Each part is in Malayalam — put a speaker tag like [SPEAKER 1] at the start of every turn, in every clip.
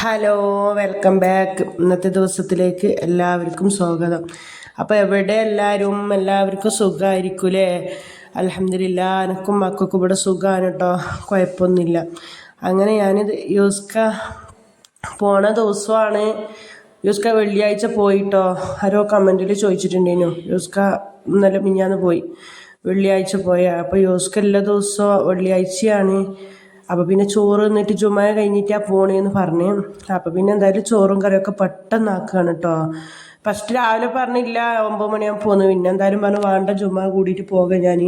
[SPEAKER 1] ഹലോ വെൽക്കം ബാക്ക് ഇന്നത്തെ ദിവസത്തിലേക്ക് എല്ലാവർക്കും സ്വാഗതം. അപ്പോൾ എവിടെ എല്ലാവരും എല്ലാവർക്കും സുഖമായിരിക്കൂലേ അലഹമില്ല എനക്കും മക്കൾക്കും ഇവിടെ സുഖമാണ് കേട്ടോ. കുഴപ്പമൊന്നുമില്ല. അങ്ങനെ ഞാനിത് യൂസ്ക പോണ ദിവസമാണ്. യൂസ്ക വെള്ളിയാഴ്ച പോയിട്ടോ ആരോ കമന്റിൽ ചോദിച്ചിട്ടുണ്ടേനു. യൂസ്ക ഇന്നലെ മിഞ്ഞാന്ന് പോയി. വെള്ളിയാഴ്ച പോയ. അപ്പോൾ യൂസ്ക എല്ലാ ദിവസവും വെള്ളിയാഴ്ചയാണ്. അപ്പോൾ പിന്നെ ചോറ് എന്നിട്ട് ചുമ ആ പോണേന്ന് പറഞ്ഞ്. അപ്പോൾ പിന്നെ എന്തായാലും ചോറും കറിയൊക്കെ പെട്ടെന്ന് ആക്കുകയാണ് കേട്ടോ ഫസ്റ്റ് രാവിലെ പറഞ്ഞില്ല ഒമ്പത് മണിയാകുമ്പോൾ പോന്നു. പിന്നെ എന്തായാലും പറഞ്ഞു വേണ്ട ചുമ കൂടിയിട്ട് പോകാം ഞാൻ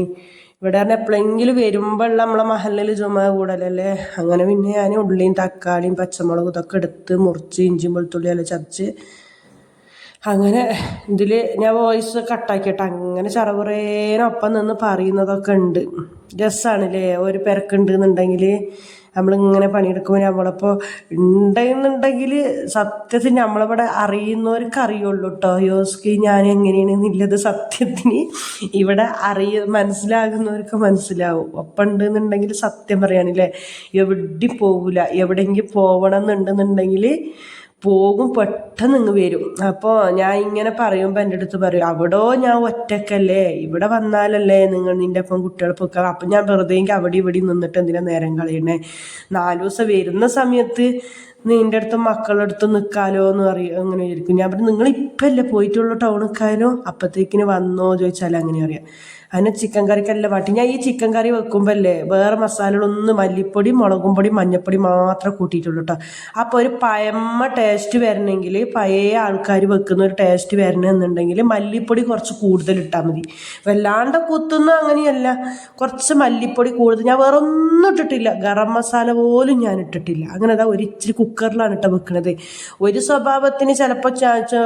[SPEAKER 1] ഇവിടെ പറഞ്ഞാൽ എപ്പോഴെങ്കിലും വരുമ്പോൾ നമ്മളെ മഹലിൽ ചുമ കൂടലല്ലേ? അങ്ങനെ പിന്നെ ഞാൻ ഉള്ളിയും തക്കാളിയും പച്ചമുളകും ഇതൊക്കെ എടുത്ത് മുറിച്ച് ഇഞ്ചിയും വെളുത്തുള്ളിയെല്ലാം ചതച്ച് അങ്ങനെ ഇതിൽ ഞാൻ വോയിസ് കട്ടാക്കിയിട്ട് അങ്ങനെ ചറവറേനൊപ്പം നിന്ന് പറയുന്നതൊക്കെ ഉണ്ട്. രസമാണല്ലേ ഒരു പെരക്കുണ്ട് എന്നുണ്ടെങ്കിൽ നമ്മളിങ്ങനെ പണിയെടുക്കുമ്പോൾ നമ്മളിപ്പോൾ ഉണ്ടെന്നുണ്ടെങ്കിൽ സത്യത്തിന് നമ്മളിവിടെ അറിയുന്നവർക്ക് അറിയുള്ളൂ കേട്ടോ യോസ്കി ഞാൻ എങ്ങനെയാണെന്നുള്ളത് സത്യത്തിന്? ഇവിടെ അറിയ മനസ്സിലാകുന്നവർക്ക് മനസ്സിലാവും. ഒപ്പം ഉണ്ടെന്നുണ്ടെങ്കിൽ സത്യം പറയാനില്ലേ? എവിടെയും പോകില്ല എവിടെയെങ്കിലും പോകണം എന്നുണ്ടെന്നുണ്ടെങ്കിൽ പോകും പെട്ടെന്ന് ഇങ്ങ് വരും. അപ്പോൾ ഞാൻ ഇങ്ങനെ പറയുമ്പോൾ എന്റെ അടുത്ത് പറയും അവിടോ ഞാൻ ഒറ്റക്കല്ലേ? ഇവിടെ വന്നാലല്ലേ നിങ്ങൾ നിന്റെ ഒപ്പം കുട്ടികളെ പൊക്കുക അപ്പം ഞാൻ വെറുതെ എങ്കിൽ അവിടെ ഇവിടെ നിന്നിട്ട് എന്തിനാ നേരം കളയണേ? നാല് ദിവസം വരുന്ന സമയത്ത് നിന്റെ അടുത്ത് മക്കളുടെ അടുത്ത് നിൽക്കാലോ എന്ന് പറയും അങ്ങനെ ഇരിക്കും ഞാൻ പറഞ്ഞു നിങ്ങൾ ഇപ്പം പോയിട്ടുള്ളൂ ടൗണിക്കാലോ അപ്പോഴത്തേക്കിന് വന്നോ ചോദിച്ചാൽ അങ്ങനെ അറിയാം അതിന് ചിക്കൻ കറിക്കല്ല പാട്ടി ഞാൻ ഈ ചിക്കൻ കറി വെക്കുമ്പോൾ അല്ലേ വേറെ മസാലകളൊന്നും മല്ലിപ്പൊടി മുളകും പൊടി മഞ്ഞപ്പൊടി മാത്രമേ കൂട്ടിയിട്ടുള്ളൂ കേട്ടോ അപ്പോൾ ഒരു പയമ്മ ടേസ്റ്റ് വരണമെങ്കിൽ പഴയ ആൾക്കാർ വെക്കുന്ന ഒരു ടേസ്റ്റ് വരണമെന്നുണ്ടെങ്കിൽ മല്ലിപ്പൊടി കുറച്ച് കൂടുതൽ ഇട്ടാൽ മതി. വല്ലാണ്ട് കുത്തുന്ന അങ്ങനെയല്ല. കുറച്ച് മല്ലിപ്പൊടി കൂടുതൽ. ഞാൻ വേറെ ഒന്നും ഇട്ടിട്ടില്ല. ഗരം മസാല പോലും ഞാൻ ഇട്ടിട്ടില്ല. അങ്ങനെ അതാ ഒരു ഇച്ചിരി കുക്കറിലാണ് ഇട്ട് വെക്കുന്നത് ഒരു സ്വഭാവത്തിന് ചിലപ്പോൾ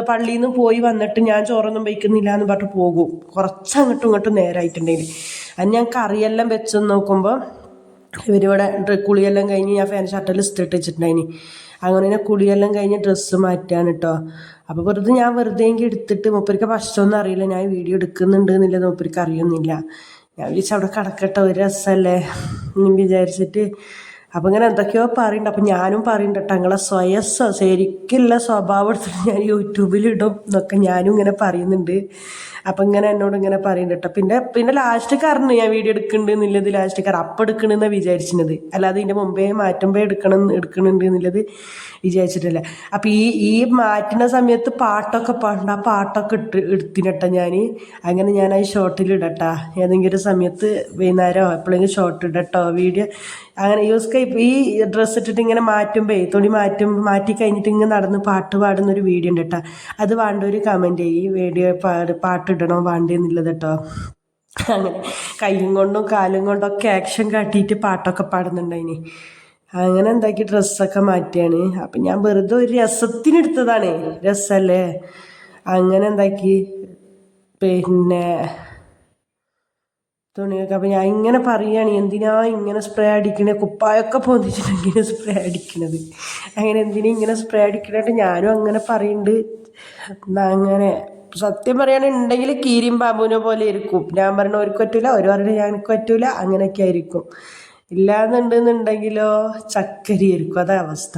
[SPEAKER 1] പള്ളിയിൽ നിന്ന് പോയി വന്നിട്ട് ഞാൻ ചോറൊന്നും വയ്ക്കുന്നില്ല എന്ന് പറഞ്ഞിട്ട് പോകും. കുറച്ച് അങ്ങോട്ടും ഇങ്ങോട്ടും നേരായിട്ടുണ്ടെങ്കിൽ അത് ഞാൻ കറിയെല്ലാം വെച്ച് നോക്കുമ്പോൾ ഇവരിവിടെ കുളിയെല്ലാം കഴിഞ്ഞ് ഞാൻ ഫാൻ ഷർട്ടിൽ ഇസ്തിട്ട് വെച്ചിട്ടുണ്ടായിനി. അങ്ങനെ തന്നെ കുളിയെല്ലാം കഴിഞ്ഞ് ഡ്രസ്സ് മാറ്റാൻ കേട്ടോ അപ്പോൾ വെറുതെ ഞാൻ വെറുതെ എങ്കിൽ എടുത്തിട്ട് മൂപ്പരിക്ക് ഭക്ഷണമൊന്നും അറിയില്ല. ഞാൻ വീഡിയോ എടുക്കുന്നുണ്ട് എന്നുള്ളത് മൂപ്പരിക്ക് അറിയുന്നില്ല ഞാൻ വിളിച്ചവിടെ കിടക്കട്ടെ ഒരു രസമല്ലേ വിചാരിച്ചിട്ട് അപ്പം ഇങ്ങനെ എന്തൊക്കെയോ പറയുന്നുണ്ട് അപ്പം ഞാനും പറയുന്നുണ്ട് ഞങ്ങളെ സ്വയം ശരിക്കുള്ള സ്വഭാവം എടുത്തിട്ട് ഞാൻ യൂട്യൂബിലിടും എന്നൊക്കെ ഞാനും ഇങ്ങനെ പറയുന്നുണ്ട്. അപ്പം ഇങ്ങനെ എന്നോട് ഇങ്ങനെ പറയുന്നുണ്ട് പിന്നെ പിന്നെ ലാസ്റ്റ് കാരണം ഞാൻ വീഡിയോ എടുക്കുന്നുണ്ട് എന്നുള്ളത് ലാസ്റ്റ് കാരണം അപ്പം എടുക്കണമെന്നാണ് വിചാരിച്ചിരുന്നത് അല്ലാതെ ഇതിന്റെ മുമ്പേ മാറ്റുമ്പോൾ എടുക്കണം എടുക്കണുണ്ട് എന്നുള്ളത് വിചാരിച്ചിട്ടില്ല. അപ്പം ഈ ഈ മാറ്റുന്ന സമയത്ത് പാട്ടൊക്കെ പാടണ്ട. ആ പാട്ടൊക്കെ ഇട്ട് എടുത്തിനട്ടോ ഞാൻ അങ്ങനെ ഞാൻ ആ ഷോർട്ടിൽ ഇടട്ടാ ഏതെങ്കിലും ഒരു സമയത്ത് വൈകുന്നേരമോ എപ്പോഴെങ്കിലും ഷോർട്ട് ഇടട്ടോ വീഡിയോ അങ്ങനെ യൂസ് ഈ ഡ്രസ്സ് ഇട്ടിട്ട് ഇങ്ങനെ മാറ്റുമ്പോൾ തുണി മാറ്റും മാറ്റി കഴിഞ്ഞിട്ട് ഇങ്ങനെ നടന്ന് പാട്ട് പാടുന്ന ഒരു വീഡിയോ ഉണ്ട് കേട്ടോ അത് വേണ്ട ഒരു കമന്റ് ഈ വീഡിയോ പാട്ടിടണോ വേണ്ടെന്നുള്ളത് കേട്ടോ അങ്ങനെ കൈയും കൊണ്ടും കാലും കൊണ്ടും ഒക്കെ ആക്ഷൻ കാട്ടിയിട്ട് പാട്ടൊക്കെ പാടുന്നുണ്ടായിനി. അങ്ങനെ എന്താക്കി ഡ്രസ്സൊക്കെ മാറ്റിയാണ്. അപ്പം ഞാൻ വെറുതെ ഒരു രസത്തിനെടുത്തതാണ് രസമല്ലേ അങ്ങനെ എന്താക്കി? പിന്നെ തുണിയൊക്കെ. അപ്പം ഞാൻ ഇങ്ങനെ പറയുകയാണ് എന്തിനാ ഇങ്ങനെ സ്പ്രേ അടിക്കണേ? കുപ്പായൊക്കെ പൊന്തിച്ചിട്ടുണ്ടെങ്കിൽ സ്പ്രേ അടിക്കണത്. അങ്ങനെ എന്തിനാ ഇങ്ങനെ സ്പ്രേ അടിക്കണായിട്ട് ഞാനും അങ്ങനെ പറയുന്നുണ്ട് എന്നാ അങ്ങനെ സത്യം പറയുകയാണെന്നുണ്ടെങ്കിൽ കീരിയും ബാബുവിനെ പോലെ ഇരിക്കും. ഞാൻ പറഞ്ഞ ഒരു പറ്റൂല ഒരു പറഞ്ഞ ഞങ്ങൾക്ക് പറ്റൂല അങ്ങനെയൊക്കെ ആയിരിക്കും. ഇല്ലാന്നുണ്ടെന്നുണ്ടെങ്കിലോ ചക്കരിയായിരിക്കും. അതാ അവസ്ഥ.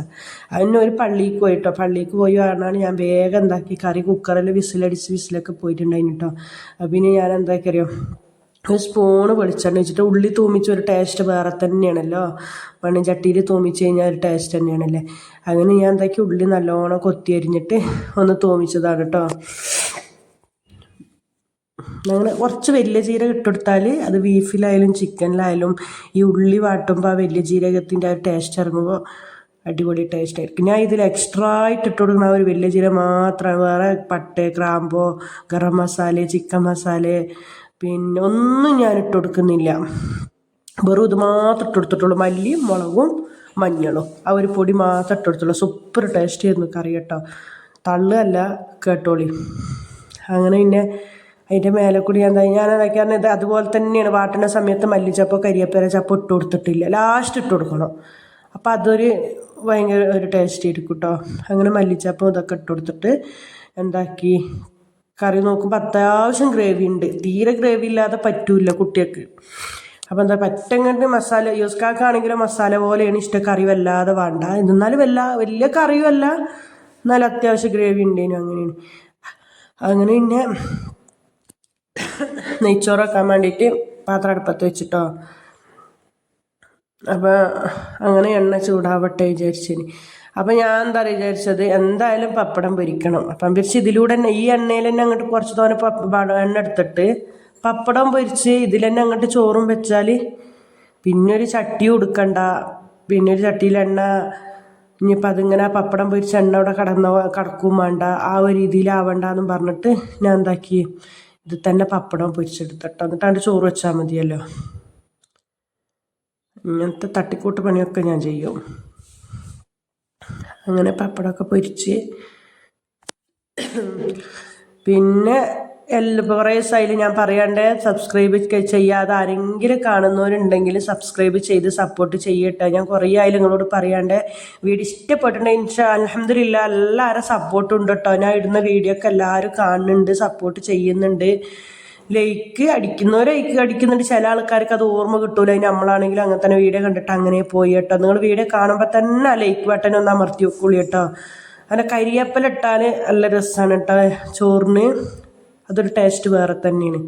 [SPEAKER 1] അതിന് ഒരു പള്ളിക്ക് പോയിട്ടോ. പള്ളിക്ക് പോയി പറഞ്ഞാണ് ഞാൻ വേഗം എന്താക്കി. കറി കുക്കറിൽ വിസിലടിച്ച് വിസിലൊക്കെ പോയിട്ടുണ്ടായിരുന്നു കേട്ടോ പിന്നെ ഞാൻ എന്താക്കറിയോ ഒരു സ്പൂണ് വെളിച്ചെണ്ണ വെച്ചിട്ട് ഉള്ളി തൂമിച്ച ഒരു ടേസ്റ്റ് വേറെ തന്നെയാണല്ലോ. മണ്ണിച്ചട്ടിയിൽ തൂമിച്ച് കഴിഞ്ഞാൽ ഒരു ടേസ്റ്റ് തന്നെയാണല്ലേ. അങ്ങനെ ഞാൻ എന്താക്കി ഉള്ളി നല്ലോണം കൊത്തി അരിഞ്ഞിട്ട് ഒന്ന് തൂമിച്ചതാണ് കേട്ടോ അങ്ങനെ കുറച്ച് വലിയ ജീരകം ഇട്ടെടുത്താൽ അത് ബീഫിലായാലും ചിക്കനിലായാലും ഈ ഉള്ളി വാട്ടുമ്പോൾ ആ വലിയ ജീരകത്തിന്റെ ആ ടേസ്റ്റ് ഇറങ്ങുമ്പോൾ അടിപൊളി ടേസ്റ്റ് ആയിരിക്കും. ഞാൻ ഇതിൽ എക്സ്ട്രാ ആയിട്ട് ഇട്ട് കൊടുക്കുന്ന ഒരു വലിയ ജീരകം മാത്രമാണ്. വേറെ പട്ട ഗ്രാമ്പോ ഗരം മസാല ചിക്കൻ മസാല പിന്നെ ഒന്നും ഞാൻ ഇട്ട് കൊടുക്കുന്നില്ല. വെറും ഇത് മാത്രം ഇട്ട് കൊടുത്തിട്ടുള്ളൂ. മല്ലിയും മുളകും മഞ്ഞളും. ആ ഒരു പൊടി മാത്രം ഇട്ട് കൊടുത്തുള്ളൂ സൂപ്പർ ടേസ്റ്റ് ചെയ്യുന്നു കറി കേട്ടോ. തള്ളല്ല കേട്ടോളി. അങ്ങനെ പിന്നെ അതിന്റെ മേലെ കൂടി എന്താ ഞാൻ അതൊക്കെയാണ് ഇത് അതുപോലെ തന്നെയാണ്. വാട്ടുന്ന സമയത്ത് മല്ലിച്ചപ്പോ കരിയപ്പേര ചപ്പ് ഇട്ട് കൊടുത്തിട്ടില്ല. ലാസ്റ്റ് ഇട്ട് കൊടുക്കണം. അപ്പോൾ അതൊരു ഭയങ്കര ഒരു ടേസ്റ്റ് ആയിരിക്കും കേട്ടോ. അങ്ങനെ മല്ലിച്ചപ്പം ഇതൊക്കെ ഇട്ട് കൊടുത്തിട്ട് എന്താക്കി? കറി നോക്കുമ്പോൾ അത്യാവശ്യം ഗ്രേവി ഉണ്ട്. തീരെ ഗ്രേവി ഇല്ലാതെ പറ്റൂല കുട്ടികൾക്ക്. അപ്പം എന്താ പറ്റങ്ങണ്ട് മസാല യൂസ്കാക്കാണെങ്കിലും മസാല പോലെയാണ് ഇഷ്ടം കറി വല്ലാതെ വേണ്ട. എന്നാലും വല്ല വലിയ കറിയുമല്ല എന്നാലും അത്യാവശ്യം ഗ്രേവി ഉണ്ടേനു അങ്ങനെയാണ് അങ്ങനെ പിന്നെ നെയ്ച്ചോറ് വെക്കാൻ വേണ്ടിയിട്ട് പാത്രം അടുപ്പത്ത് വെച്ചിട്ടോ. അപ്പം അങ്ങനെ എണ്ണ ചൂടാവട്ടെ വിചാരിച്ചിന്. അപ്പം ഞാൻ എന്താ വിചാരിച്ചത്? എന്തായാലും പപ്പടം പൊരിക്കണം. അപ്പം വിരിച്ച് ഇതിലൂടെ തന്നെ ഈ എണ്ണയിൽ തന്നെ അങ്ങോട്ട് കുറച്ച് തോനെ എണ്ണ എടുത്തിട്ട് പപ്പടം പൊരിച്ച് ഇതിൽ തന്നെ അങ്ങോട്ട് ചോറും വെച്ചാൽ പിന്നെ ഒരു ചട്ടി കൊടുക്കണ്ട പിന്നെ ഒരു ചട്ടിയിൽ എണ്ണ ഇനിയിപ്പോൾ അതിങ്ങനെ പപ്പടം പൊരിച്ച എണ്ണ അവിടെ കടന്ന കടക്കും വേണ്ട. ആ ഒരു രീതിയിലാവണ്ടെന്നും പറഞ്ഞിട്ട് ഞാൻ എന്താക്കി ഇത് തന്നെ പപ്പടം പൊരിച്ചെടുത്തിട്ടോ എന്നിട്ടാണ്ട് ചോറ് വെച്ചാൽ മതിയല്ലോ. ഇങ്ങനത്തെ തട്ടിക്കൂട്ട് പണിയൊക്കെ ഞാൻ ചെയ്യും. അങ്ങനെ പപ്പടമൊക്കെ പൊരിച്ച്. പിന്നെ എല്ലാ കുറേ സൈഡിൽ ഞാൻ പറയാണ്ട് സബ്സ്ക്രൈബ് ചെയ്യാതെ ആരെങ്കിലും കാണുന്നവരുണ്ടെങ്കിൽ സബ്സ്ക്രൈബ് ചെയ്ത് സപ്പോർട്ട് ചെയ്യട്ടെ. ഞാൻ കുറേ ആയാലും നിങ്ങളോട് പറയാണ്ട് വീഡിയോ ഇഷ്ടപ്പെട്ടിട്ടുണ്ടെങ്കിൽ ഇൻഷാ അലഹമില്ല എല്ലാവരും സപ്പോർട്ടും ഉണ്ട് കേട്ടോ ഞാൻ ഇടുന്ന വീഡിയോ ഒക്കെ എല്ലാവരും കാണുന്നുണ്ട് സപ്പോർട്ട് ചെയ്യുന്നുണ്ട്. ലൈക്ക് അടിക്കുന്നവർ ലൈക്ക് അടിക്കുന്നുണ്ട്. ചില ആൾക്കാർക്ക് അത് ഓർമ്മ കിട്ടൂല. അതിന് നമ്മളാണെങ്കിലും അങ്ങനെ തന്നെ വീഡിയോ കണ്ടിട്ട് അങ്ങനെ പോയി കേട്ടോ. നിങ്ങൾ വീഡിയോ കാണുമ്പോൾ തന്നെ ലൈക്ക് ബട്ടൺ ഒന്ന് അമർത്തി വെക്കുള്ളൂ കേട്ടോ. അങ്ങനെ കരിയേപ്പലിട്ടാൽ നല്ല രസമാണ് കേട്ടോ. ചോറിന് അതൊരു ടേസ്റ്റ് വേറെ തന്നെയാണ്.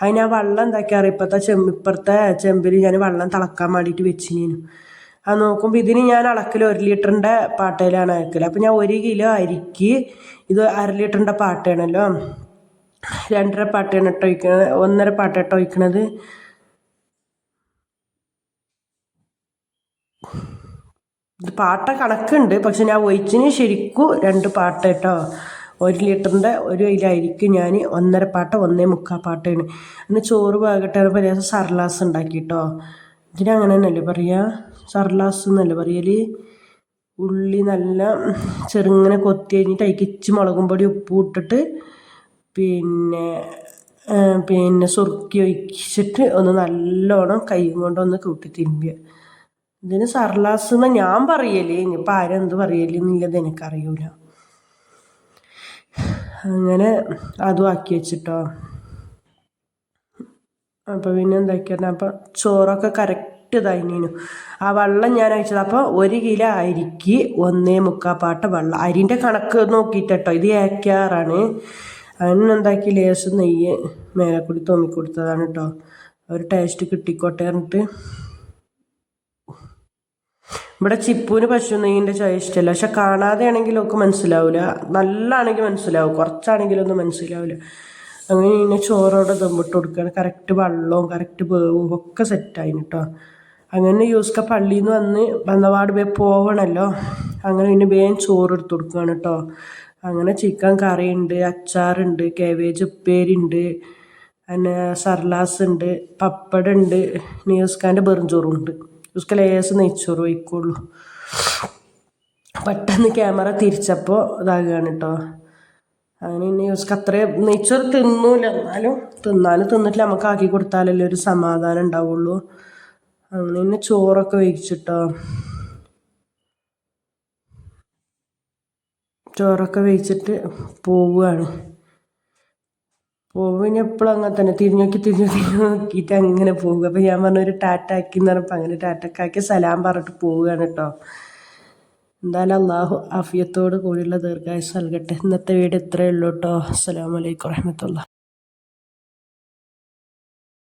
[SPEAKER 1] അതിന് ആ വെള്ളം എന്താക്കാറ് ഇപ്പോഴത്തെ ചെമ്പ് ഇപ്പുറത്തെ ചെമ്പിൽ ഞാൻ വെള്ളം തിളക്കാൻ വേണ്ടിയിട്ട് വെച്ചിനു അത് നോക്കുമ്പോൾ ഇതിന് ഞാൻ അളക്കൽ ഒരു ലിറ്ററിന്റെ പാട്ടയിലാണ് അയക്കൽ അപ്പോൾ ഞാൻ ഒരു കിലോ അരിക്ക് ഇത് അര ലിറ്ററിന്റെ പാട്ടയാണല്ലോ. രണ്ടര പാട്ടാണ് ഇട്ട് ഒഴിക്കണത്. ഒന്നര പാട്ട ഇട്ട് ഒഴിക്കണത്. പാട്ട കണക്കുണ്ട്. പക്ഷെ ഞാൻ ഒഴിച്ചിന് ശരിക്കും രണ്ട് പാട്ട കേട്ടോ. ഒരു ലിറ്ററിന്റെ ഒരു ഇതിലായിരിക്കും ഞാൻ ഒന്നര പാട്ട ഒന്നേ മുക്കാൽ പാട്ടാണ്. പിന്നെ ചോറ് പാകട്ടെ പറയാം. സർലാസ് ഉണ്ടാക്കി കേട്ടോ. ഇതിനങ്ങനെ തന്നെയല്ലേ പറയുക സർലാസ് എന്നല്ലേ പറയൽ ഉള്ളി നല്ല ചെറുങ്ങനെ കൊത്തി കഴിഞ്ഞിട്ട് അതിക്ക് ഇച്ചി മുളകും പൊടി ഉപ്പ് ഇട്ടിട്ട് പിന്നെ പിന്നെ സുറുക്കി ഒഴിച്ചിട്ട് ഒന്ന് നല്ലോണം കൈ കൊണ്ടൊന്ന് കൂട്ടി തിരുമ്പിയ. ഇതിന് സർലാസ് എന്ന് ഞാൻ പറയലേ ഇനിയിപ്പോൾ ആരെന്ത് പറയൽ എന്നുള്ളത് എനിക്കറിയൂല. അങ്ങനെ അതും ആക്കി വെച്ചിട്ടോ. അപ്പോൾ പിന്നെ എന്താക്കിയാണ് അപ്പം ചോറൊക്കെ കറക്റ്റ് തന്നെയാണ് ആ വെള്ളം ഞാൻ അയച്ചത് അപ്പോൾ ഒരു കിലോ അരിക്ക് ഒന്നേ മുക്കാൽ പാട്ട വെള്ളം. അരിന്റെ കണക്ക് നോക്കിയിട്ടോ ഇത് ഏക്കാറാണ്. അതിനെന്താക്കി ലേശം നെയ്യ് മേലെ കൂടി തോന്നി കൊടുത്തതാണ് കേട്ടോ ഒരു ടേസ്റ്റ് കിട്ടിക്കോട്ടെ പറഞ്ഞിട്ട്. ഇവിടെ ചിപ്പൂന് പശു നെയ്യിന്റെ ചായ ഇഷ്ടമല്ല പക്ഷെ കാണാതെ ആണെങ്കിൽ ഒക്കെ മനസ്സിലാവില്ല നല്ലാണെങ്കിൽ മനസ്സിലാവും. കുറച്ചാണെങ്കിലും ഒന്നും മനസ്സിലാവില്ല അങ്ങനെ ഇങ്ങനെ ചോറോടെ തമ്പിട്ട് കൊടുക്കുകയാണ്. കറക്റ്റ് വെള്ളവും കറക്റ്റ് വേവും ഒക്കെ സെറ്റായി കേട്ടോ അങ്ങനെ യൂസ്ക പള്ളിയിൽ നിന്ന് വന്ന് വന്നപാട് വേ പോവണമല്ലോ അങ്ങനെ പിന്നെ വേഗം ചോറ് എടുത്ത് കൊടുക്കുകയാണ് കേട്ടോ അങ്ങനെ ചിക്കൻ കറി ഉണ്ട് അച്ചാറുണ്ട് ഉപ്പേരി ഉണ്ട് പിന്നെ സർലാസ് ഉണ്ട് പപ്പടം ഉണ്ട് നിയൂസ്കാന്റെ വെറും ഉണ്ട് ന്യൂസ്ക ലേസ് നെയ്ച്ചോറ് വയ്ക്കുള്ളൂ. പെട്ടെന്ന് ക്യാമറ തിരിച്ചപ്പോൾ ഇതാകുകയാണ് കേട്ടോ അങ്ങനെ ന്യൂസ്ക്ക് അത്രയും നെയ്ച്ചോറ് തിന്നൂല. എന്നാലും തിന്നാലും തിന്നിട്ട് നമുക്ക് ആക്കി കൊടുത്താലല്ലേ ഒരു സമാധാനം ഉണ്ടാവുള്ളൂ. അങ്ങനെ തന്നെ ചോറൊക്കെ വഹിച്ചിട്ടോ ചോറൊക്കെ വെച്ചിട്ട് പോവുകയാണ്. പോകുമ്പോൾ എപ്പോഴും അങ്ങനെ തന്നെ. തിരിഞ്ഞു നോക്കി തിരിഞ്ഞു നോക്കിയിട്ട് അങ്ങനെ പോവുക. അപ്പോൾ ഞാൻ പറഞ്ഞ ഒരു ടാറ്റാക്കി എന്ന് പറഞ്ഞപ്പോൾ അങ്ങനെ ടാറ്റക്കാക്കി സലാം പറഞ്ഞിട്ട് പോവുകയാണ് കേട്ടോ. എന്തായാലും അള്ളാഹു ആഫിയത്തോട് കൂടിയുള്ള ദീർഘായുസ് നൽകട്ടെ. ഇന്നത്തെ വീട് ഇത്രയേ ഉള്ളൂ കേട്ടോ. അസ്സാം വലൈക്കും വരഹമത്തുള്ള